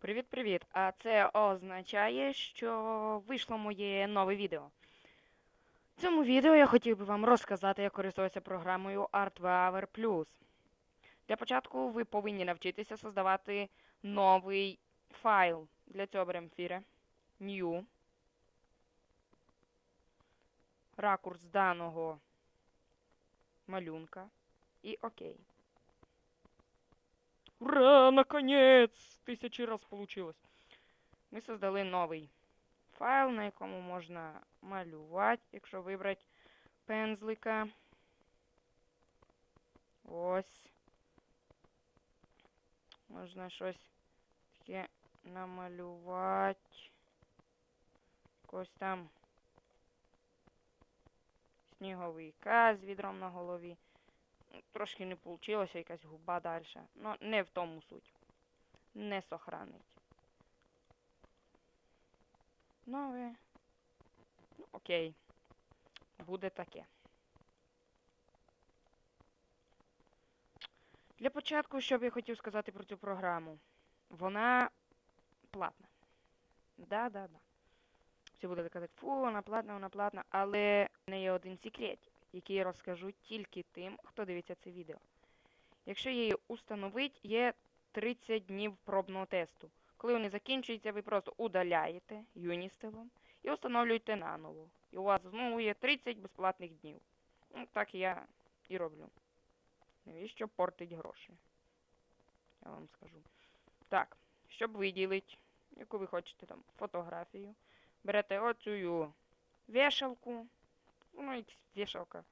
Привіт-привіт! А це означає, що вийшло моє нове відео. В цьому відео я хотів би вам розказати, як користуватися програмою ArtWaver Plus. Для початку ви повинні навчитися создавати новий файл. Для цього беремо New, ракурс даного малюнка і ОК. Ура, наконец! Тисячі раз получилось. Ми создали новий файл, на якому можна малювати, якщо вибрати пензлика. Ось. Можна щось таке намалювати. Якось там сніговика з відром на голові. Ну, Трошки не вийшло, якась губа далі. Ну, не в тому суть. Не сохранить. Нове. Ну, окей. Буде таке. Для початку, що б я хотів сказати про цю програму. Вона платна. Да-да-да. Всі будуть казати, фу, вона платна, вона платна, але в неї є один секрет який я розкажу тільки тим, хто дивиться це відео. Якщо її установить, є 30 днів пробного тесту. Коли вони закінчуються, ви просто удаляєте юністелом і встановлюєте наново. І у вас знову є 30 безплатних днів. Ну, так я і роблю. Навіщо портить гроші? Я вам скажу. Так, щоб виділити, яку ви хочете там фотографію, берете оцю вешалку. Ну, як вішалка.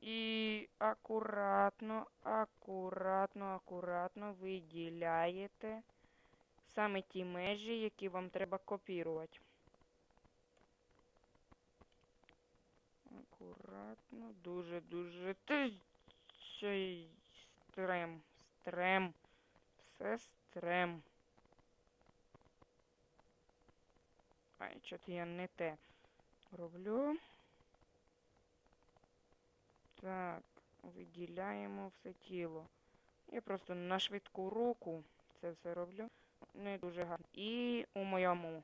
І акуратно, акуратно, акуратно виділяєте саме ті межі, які вам треба копірувати. Акуратно, дуже-дуже. Стрем, стрем. Все стрем. Ай, чого я не те роблю. Так, виділяємо все тіло. Я просто на швидку руку це все роблю. Не дуже гарно. І у моєму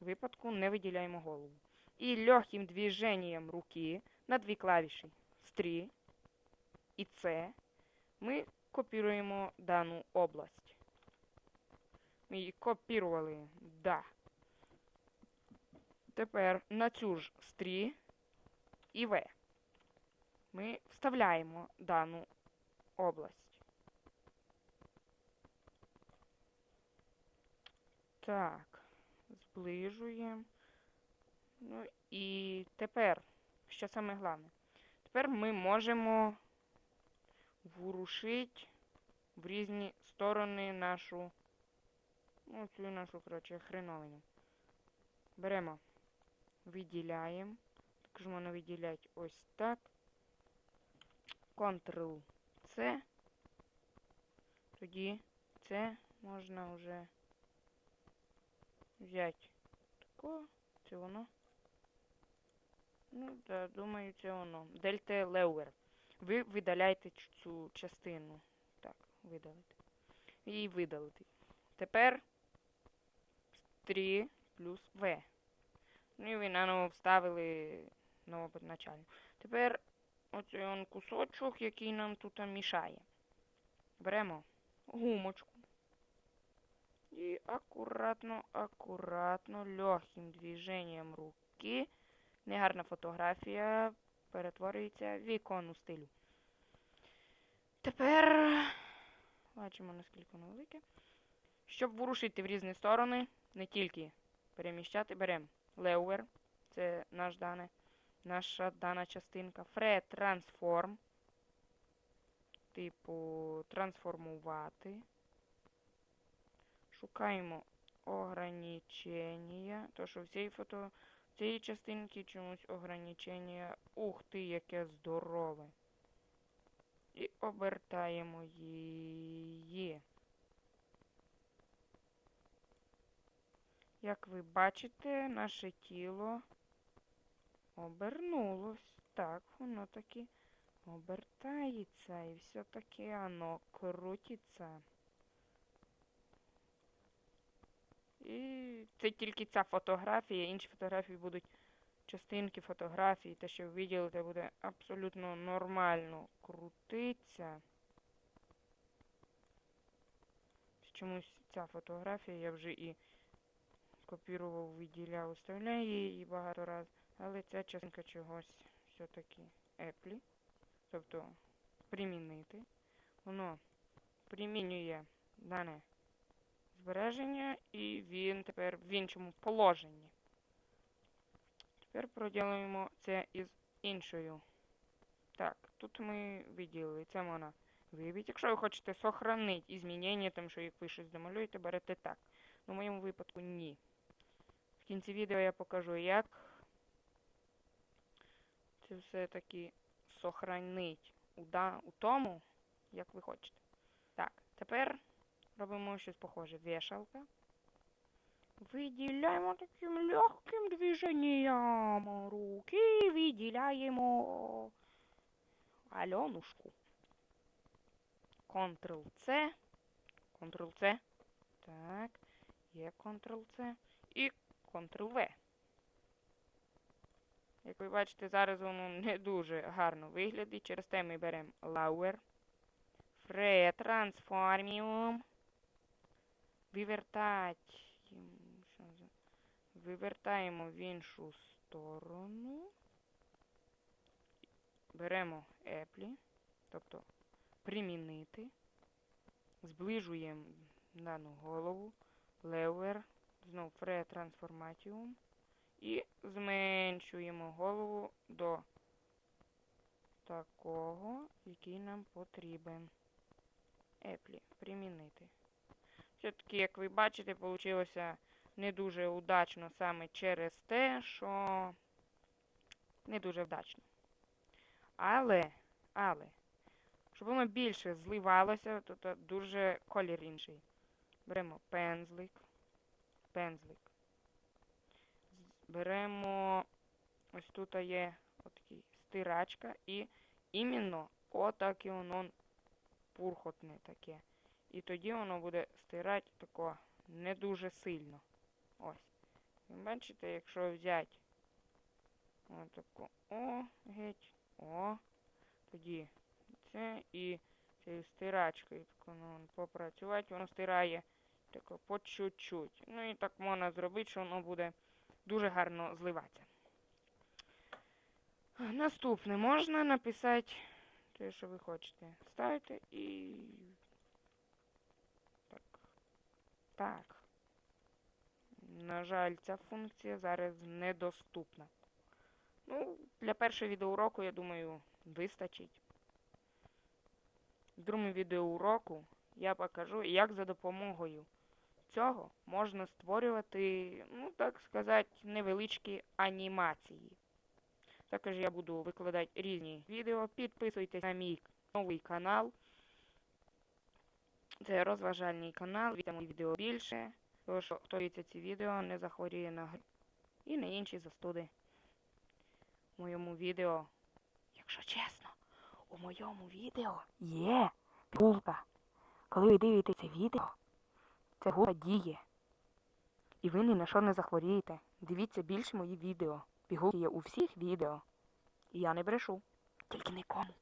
випадку не виділяємо голову. І легким движенням руки на дві клавіші Стрі і С ми копіруємо дану область. Ми її копірували, да. Тепер на цю ж стрі і В ми вставляємо дану область. Так, зближуємо. Ну і тепер, що саме головне, тепер ми можемо ворушити в різні сторони нашу, ну, цю нашу, коротше, хреновину. Беремо, виділяємо. Також можна виділяти ось так. Ctrl-C. Тоді це можна вже взяти тако, це воно. Ну, да, думаю, це воно. Дельта Леуер. Ви видаляєте цю частину. Так, видалити. І видалити. Тепер 3 плюс В. Ну і ви наново вставили новоподначальну. Тепер оцей он кусочок, який нам тут мішає. Беремо гумочку. І акуратно, акуратно, легким движенням руки. Негарна фотографія перетворюється в ікону стилю. Тепер бачимо, наскільки воно велике. Щоб ворушити в різні сторони, не тільки переміщати, беремо леувер, це наш дане наша дана частинка. Фре трансформ. Типу, трансформувати. Шукаємо ограничення. То, що в цій фото, в цій частинці чомусь ограничення. Ух ти, яке здорове. І обертаємо її. Як ви бачите, наше тіло Обернулось. Так, воно таки обертається і все таки воно крутиться. І це тільки ця фотографія, інші фотографії будуть частинки фотографії, те, що ви виділите, буде абсолютно нормально крутиться. Чомусь ця фотографія я вже і копірував, виділяв, вставляю її багато разів, але ця частинка чогось все-таки Apple, тобто примінити. Воно примінює дане збереження і він тепер в іншому положенні. Тепер проділимо це із іншою. Так, тут ми виділили, це можна вибити. Якщо ви хочете сохранити змінення, там що як ви щось домалюєте, берете так. Ну, в моєму випадку ні. В кінці відео я покажу, як це все-таки сохранить у, тому, як ви хочете. Так, тепер робимо щось похоже. Вешалка. Виділяємо таким легким движенням руки, виділяємо Альонушку. Ctrl-C. Ctrl-C. Так. Є Ctrl-C. І Ctrl-V. Як ви бачите, зараз воно не дуже гарно виглядить. Через те ми беремо Lower. Фре Transformium. Вивертать. Вивертаємо в іншу сторону. Беремо Еплі, тобто примінити. Зближуємо дану голову. Левер. Знову Фре Transformatium. І зменшуємо голову до такого, який нам потрібен. Еплі. Примінити. Все-таки, як ви бачите, вийшло не дуже удачно саме через те, що не дуже вдачно. Але, але, щоб воно більше зливалося, то, то дуже колір інший. Беремо пензлик, пензлик. Беремо, ось тут є отакий стирачка, і іменно отаке воно пурхотне таке. І тоді воно буде стирати тако не дуже сильно. Ось. Ви бачите, якщо взяти отако, о, геть, о, тоді це і цією стирачкою так воно попрацювати, воно стирає тако по чуть-чуть. Ну і так можна зробити, що воно буде дуже гарно зливатися. Наступне можна написати те, що ви хочете. Ставите і. Так. Так. На жаль, ця функція зараз недоступна. Ну, для першого відеоуроку, я думаю, вистачить. В другому відеоуроку я покажу, як за допомогою цього можна створювати, ну так сказати, невеличкі анімації. Також я буду викладати різні відео. Підписуйтесь на мій новий канал. Це розважальний канал, мої відео більше. Тому що хто дивиться ці відео, не захворює на грип і на інші застуди. У моєму відео, якщо чесно, у моєму відео є пігулка. Коли ви дивитеся відео, ця гулка діє. І ви ні на що не захворієте. Дивіться більше мої відео. Пігулки є у всіх відео. І я не брешу. Тільки нікому.